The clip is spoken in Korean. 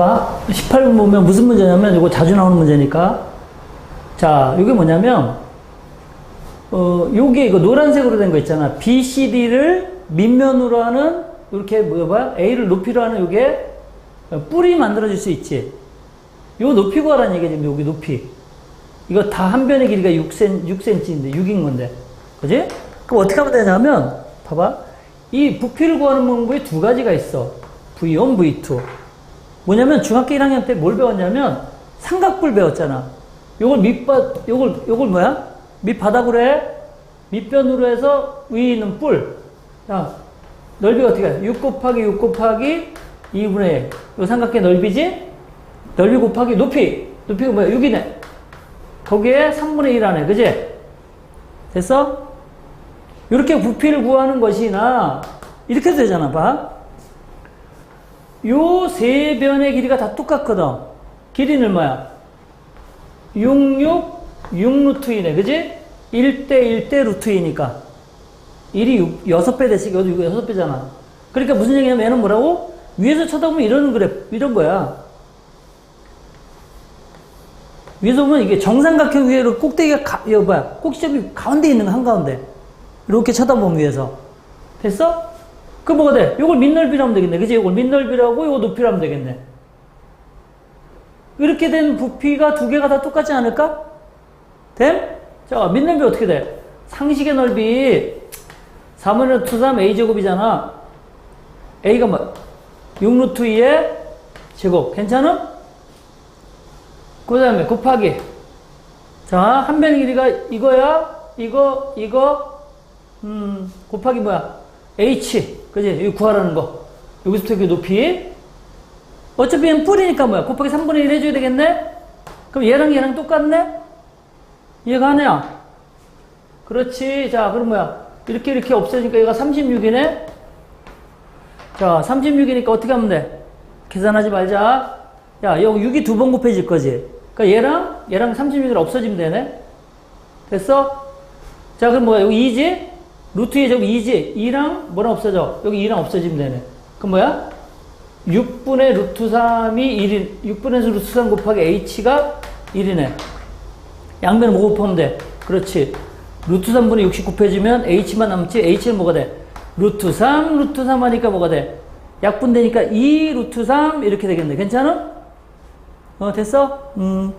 봐. 18번 보면 무슨 문제냐면, 이거 자주 나오는 문제니까. 자, 이게 뭐냐면, 어, 요게 이거 노란색으로 된 거 있잖아. BCD를 밑면으로 하는, 이렇게 뭐야? A를 높이로 하는 요게 뿔이 만들어질 수 있지. 요 높이 구하라는 얘기야, 지금 여기 높이. 이거 다 한 변의 길이가 6cm, 6cm인데, 6인 건데. 그지? 그럼 어떻게 하면 되냐면, 봐봐. 이 부피를 구하는 방법이 두 가지가 있어. V1, V2. 뭐냐면 중학교 1학년 때 뭘 배웠냐면 삼각뿔 배웠잖아. 요걸 밑바 요걸 요걸 뭐야? 밑바닥으로 해. 밑변으로 해서 위에 있는 뿔. 자, 넓이가 어떻게 해? 6 곱하기 6 곱하기 2분의 1. 요 삼각形넓이지? 넓이 곱하기 높이. 높이가 뭐야? 6이네. 거기에 3분의 1 안에. 그지? 됐어? 이렇게 부피를 구하는 것이나 이렇게 되잖아. 봐. 요 세 변의 길이가 다 똑같거든. 길이는 뭐야? 66, 6루트이네. 그지? 1대 1대 루트이니까. 1이 6, 6배 대씩, 여기 6배잖아. 그러니까 무슨 얘기냐면 얘는 뭐라고? 위에서 쳐다보면 이런 그래, 이런 거야. 위에서 보면 이게 정삼각형 위에로 꼭대기가, 가, 이거 뭐야? 꼭지점이 가운데 있는 거, 한가운데. 이렇게 쳐다보면 위에서. 됐어? 그 뭐가 돼? 요걸 밑넓이라 하면 되겠네. 그지? 요걸 밑넓이라고 요거 높이라 하면 되겠네. 이렇게 된 부피가 두 개가 다 똑같지 않을까? 됨? 자, 밑넓이 어떻게 돼? 상식의 넓이 3분의 루트 3 a제곱이잖아. a가 뭐? 6루트 2의 제곱. 괜찮아? 그 다음에 곱하기. 자, 한 변의 길이가 이거야, 이거, 이거, 음, 곱하기 뭐야? h. 그지? 구하라는 거. 여기서부터 여기 높이. 어차피 얘는 뿔이니까 뭐야? 곱하기 3분의 1 해줘야 되겠네? 그럼 얘랑 얘랑 똑같네? 이해가 하냐? 그렇지. 자, 그럼 뭐야? 이렇게 이렇게 없어지니까 얘가 36이네? 자, 36이니까 어떻게 하면 돼? 계산하지 말자. 야, 여기 6이 두 번 곱해질 거지? 그니까 얘랑, 얘랑 36이 없어지면 되네? 됐어? 자, 그럼 뭐야? 여기 2지? 루트 2 저기 2지? 2랑 뭐랑 없어져? 여기 2랑 없어지면 되네. 그럼 뭐야? 6분의 루트 3이 1이, 6분의 루트 3 곱하기 h가 1이네. 양변을 뭐 곱하면 돼? 그렇지. 루트 3분의 60 곱해지면 h만 남지? h는 뭐가 돼? 루트 3, 루트 3 하니까 뭐가 돼? 약분되니까 2 루트 3 이렇게 되겠네. 괜찮아? 어, 됐어? 음.